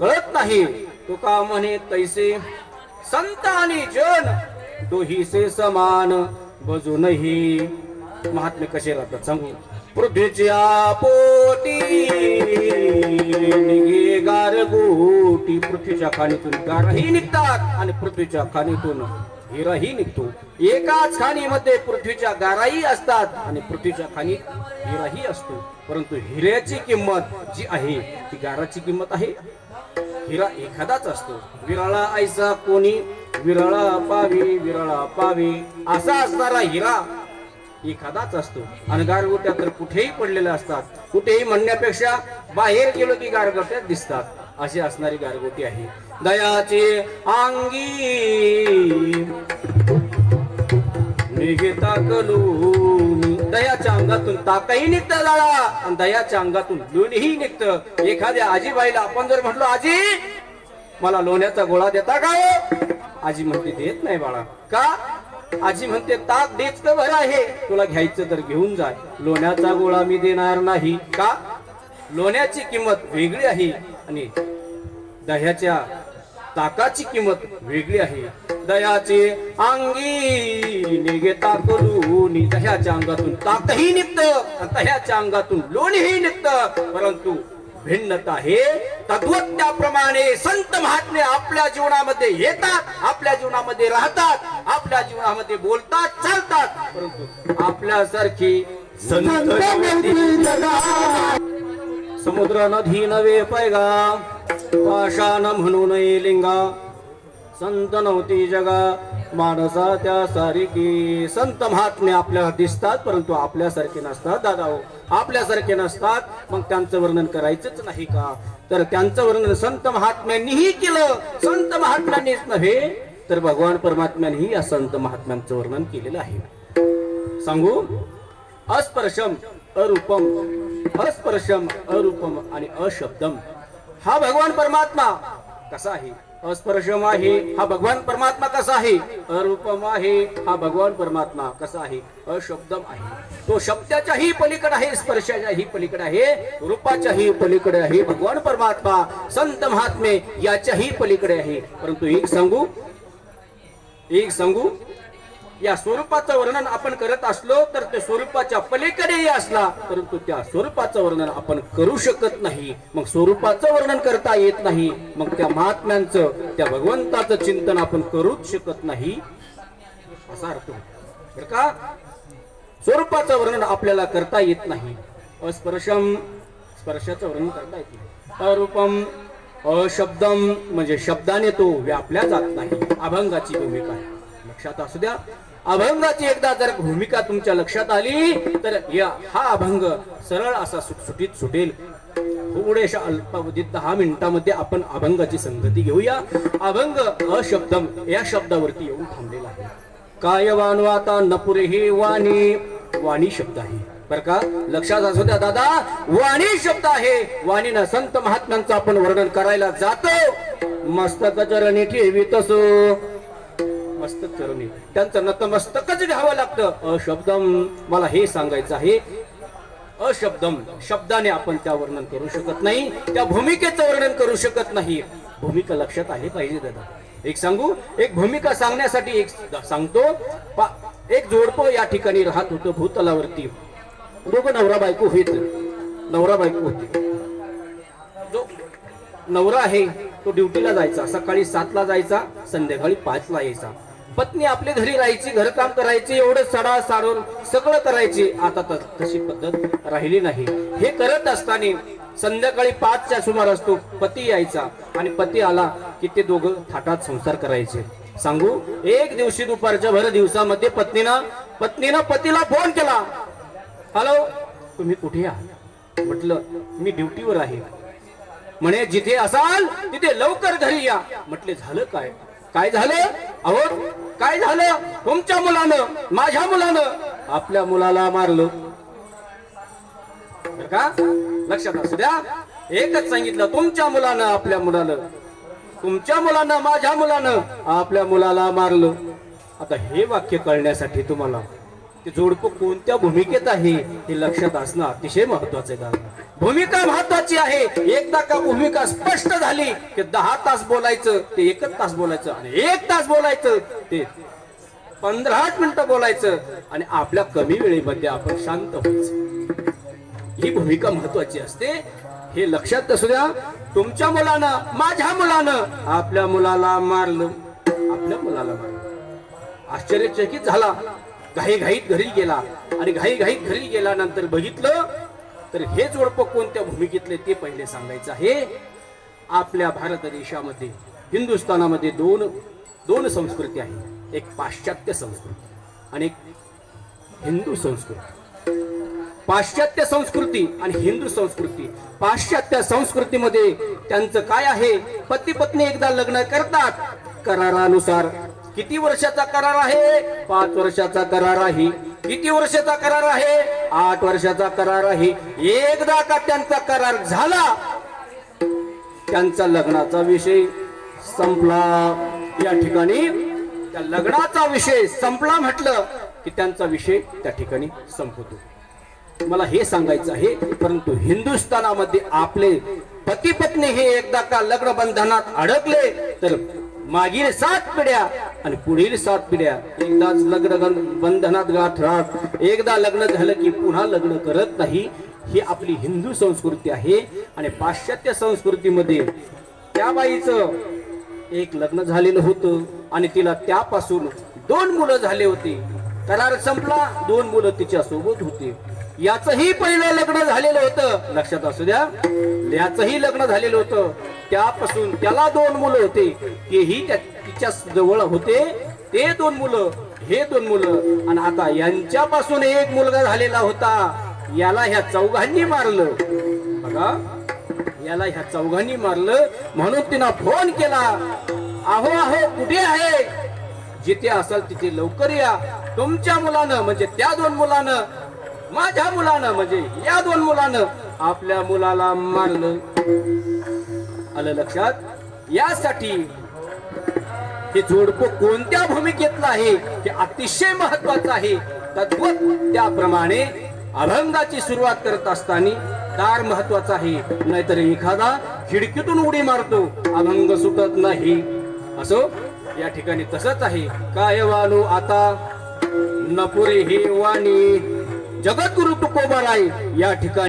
कळत नाही. तुका म्हणे तैसे संत आणि जन दोहीसे समान बजूनही महात्मे कसे राहतात सांगू? पृथ्वीच्या पोटी निघे गारगोटी पृथ्वीच्या खाणीतून गारही निघतात आणि पृथ्वीच्या खाणीतून हिराही निघतो. एकाच खाणीमध्ये पृथ्वीच्या गाराही असतात आणि पृथ्वीच्या खाणीत हिराही असतो. परंतु हिऱ्याची किंमत जी आहे ती गाराची किंमत आहे. हिरा एखादाच असतो. विराळा ऐसा कोणी? विरळा पावी विरळा पावी. असा असणारा हिरा एखादाच असतो. आणि गारगोट्या तर कुठेही पडलेल्या असतात. कुठेही म्हणण्यापेक्षा बाहेर गेलो की गारगोट्या दिसतात. अशी असणारी गारगोटी आहे. दयाचे अंगी निघता कलूनी. दयाच्या अंगातून ताकही निघतं जाळा. आणि दयाच्या अंगातून लोणीही निघतं. एखाद्या आजीबाईला आपण जर म्हटलो आजी मला लोण्याचा गोळा देता का हो? आजी म्हणते देत नाही बाळा. का? आजी म्हणते ताक देत तर बरं आहे. तुला घ्यायचं तर घेऊन जाय लोण्याचा गोळा मी देणार नाही. का? लोण्याची किंमत वेगळी आहे आणि दह्याच्या ताकाची किंमत वेगळी आहे. दयाचे अंगी निघता करून दह्याच्या अंगातून ताकही निघत दह्याच्या अंगातून लोणीही निघत. परंतु भिन्नता हे तत्वज्ञाप्रमाणे संत महात्मे आपल्या जीवनामध्ये येतात आपल्या जीवनामध्ये राहतात आपल्या जीवनामध्ये बोलतात चालतात. परंतु आपल्यासारखी संत समुद्र नदी नवे पैगा पाषाण म्हणून लिंगा संत नव्हती जगा माणसा त्या सारिकी. संत महात्मे आपल्याला दिसतात परंतु आपल्यासारखे नसतात दादा हो. आपल्यासारखे नसतात मग त्यांचं वर्णन करायचंच नाही का? तर त्यांचं वर्णन संत महात्म्यांनीही केलं. संत महात्म्यांनीच नव्हे तर भगवान परमात्म्यांनीही या संत महात्म्यांचं वर्णन केलेलं आहे. सांगू? अस्पर्शम अरूपम. अस्पर्शम अरूपम आणि अशब्दम. हा भगवान परमात्मा कसा आहे अस्पर्शम आहे हा भगवान परमात्मा कसा आहे अरूपम आहे हा भगवान परमात्मा कसा आहे अशब्दम आहे. तो शब्दाच्याही पलीकडे आहे स्पर्शाच्याही पलीकडे आहे रूपाच्याही पलीकडे आहे भगवान परमात्मा संत महात्मे याच्याही पलीकडे आहे. परंतु एक सांगू एक सांगू या स्वरूपाचं वर्णन आपण करत असलो तर ते स्वरूपाच्या पलीकडेही असला परंतु त्या स्वरूपाचं वर्णन आपण करू शकत नाही. मग स्वरूपाचं वर्णन करता येत नाही. मग त्या महात्म्यांचं त्या भगवंताचं चिंतन आपण करूच शकत नाही. असा अर्थ होतो. का? स्वरूपाचं वर्णन आपल्याला करता येत नाही. अस्पर्शम स्पर्शाचं वर्णन करता येत नाही. अरूपम अशब्दम म्हणजे शब्दाने तो व्यापल्या जात नाही. अभंगाची भूमिका आहे. लक्षात असू द्या. अभंगाची एकदा जर भूमिका तुमच्या लक्षात आली तर या हा अभंग सरळ असा सुटसुटीत सुटेल. थोड्याशा अल्पावधीत दहा मिनिटामध्ये आपण अभंगाची संगती घेऊया. अभंग अशब्दम या शब्दावरती येऊन थांबलेला आहे. काय वाता नपुरे हे वाणी. वाणी शब्द आहे. बर का? लक्षात असू द्या दादा. वाणी शब्द आहे. वाणीनं संत महात्म्यांचं आपण वर्णन करायला जातो. मस्तक चरणी ठेवी तसो. नतमस्तक चरणी त्यांचं नतमस्तकच घ्यावं लागतं. अशब्दम मला हे सांगायचं आहे. अशब्दम शब्दाने आपण त्या वर्णन करू शकत नाही. त्या भूमिकेचं वर्णन करू शकत नाही. भूमिका लक्षात आली पाहिजे दादा. एक सांगू? एक भूमिका सांगण्यासाठी एक सांगतो. एक जोडपं या ठिकाणी राहत होतं भूतलावरती. दोघं नवरा बायको होत नवरा बायको होती. जो नवरा आहे तो ड्युटीला जायचा. सकाळी सातला जायचा संध्याकाळी पाचला यायचा. पत्नी आपली घरी राहायची घरकाम करायची एवढं सडा साडून सगळं करायची. आता तर तशी पद्धत राहिली नाही. हे करत असताना संध्याकाळी पाचच्या सुमारास तो पती यायचा आणि पती आला की ते दोघं थाटात संसार करायचे. सांगू एक दिवशी दुपारच्या भर दिवसामध्ये पत्नीनं पत्नीनं पतीला फोन केला. हॅलो तुम्ही कुठे आहात? म्हटलं मी ड्युटीवर आहे. म्हणे जिथे असाल तिथे लवकर घरी या. म्हटले झालं काय? काय झालं? अहो काय झालं? तुमच्या मुलानं माझ्या मुलानं आपल्या मुलाला मारलं. का? लक्षात असू द्या. एकच सांगितलं तुमच्या मुलानं आपल्या मुलानं. तुमच्या मुलानं माझ्या मुलानं आपल्या मुलाला मारलं. आता हे वाक्य कळण्यासाठी तुम्हाला ते जोडपं कोणत्या भूमिकेत आहे हे लक्षात असणं अतिशय महत्त्वाचे का भूमिका महत्वाची आहे. एकदा का भूमिका स्पष्ट झाली की दहा तास बोलायचं ते एकच तास बोलायचं आणि एक तास बोलायचं ते पंधरा मिनिटं बोलायचं आणि आपल्या कमी वेळेमध्ये आपण शांत व्हायचं. ही भूमिका महत्वाची असते. हे लक्षात असू द्या. तुमच्या मुलानं माझ्या मुलानं आपल्या मुलाला मारलं. आपल्या मुलाला मारलं. आश्चर्यचकित झाला. घाईघाईत घरी गेला. आणि घाईघाईत घरी गेल्यानंतर बघितलं तर हे जोडपं कोणत्या भूमिकेतले ते पहिले सांगायचं आहे. आपल्या भारत देशामध्ये हिंदुस्थानामध्ये दोन दोन संस्कृती आहे एक पाश्चात्य संस्कृती आणि एक हिंदू संस्कृती. पाश्चात्य संस्कृती आणि हिंदू संस्कृती. पाश्चात्य संस्कृतीमध्ये त्यांचं काय आहे? पती पत्नी एकदा लग्न करतात. करारानुसार किती वर्षाचा करार आहे? पाच वर्षाचा करार आहे. किती वर्षाचा करार आहे? आठ वर्षाचा करार आहे. एकदा का त्यांचा करार झाला त्यांचा लग्नाचा विषय संपला. या ठिकाणी त्या लग्नाचा विषय संपला म्हटलं की त्यांचा विषय त्या ठिकाणी संपतो. मला हे सांगायचं आहे परंतु हिंदुस्थानामध्ये आपले पती पत्नी हे एकदा का लग्न बंधनात अडकले तर मागील सात पिढ्या आणि पुढील सात पिढ्या. एकदाच लग्न बंधनात गाठतात एकदा लग्न झालं की पुन्हा लग्न करत नाही. ही आपली हिंदू संस्कृती आहे आणि पाश्चात्य संस्कृतीमध्ये त्या बाईचं एक लग्न झालेलं होतं आणि तिला त्यापासून दोन मुलं झाले होते. करार संपला दोन मुलं तिच्या सोबत होती. याचंही पहिलं लग्न झालेलं होतं. लक्षात असू द्या. याचंही लग्न झालेलं होतं. त्यापासून त्याला दोन मुलं होते. तेही त्या तिच्या जवळ होते. ते दोन मुलं हे दोन मुलं. आणि आता यांच्यापासून एक मुलगा झालेला होता. याला ह्या चौघांनी मारलं. बघा. याला ह्या चौघांनी मारलं. म्हणून तिनं फोन केला. अहो अहो कुठे आहे? जिथे असाल तिथे लवकर या. तुमच्या मुलानं म्हणजे त्या दोन मुलानं माझ्या मुलानं म्हणजे या दोन मुलानं आपल्या मुलाला मारलं. आलं लक्षात? यासाठी हे जोडपं कोणत्या भूमिकेतलं आहे? हे अतिशय महत्वाचं आहे. तद्वत त्याप्रमाणे अभंगाची सुरुवात करत असताना दार महत्त्वाचा आहे. नाहीतर एखादा खिडकीतून उडी मारतो. अभंग सुटत नाही. असो या ठिकाणी तसंच आहे. काय वालो आता? नपुरे हे वाणी. जगद्गुरु तुकोबाराय या ठिकाणी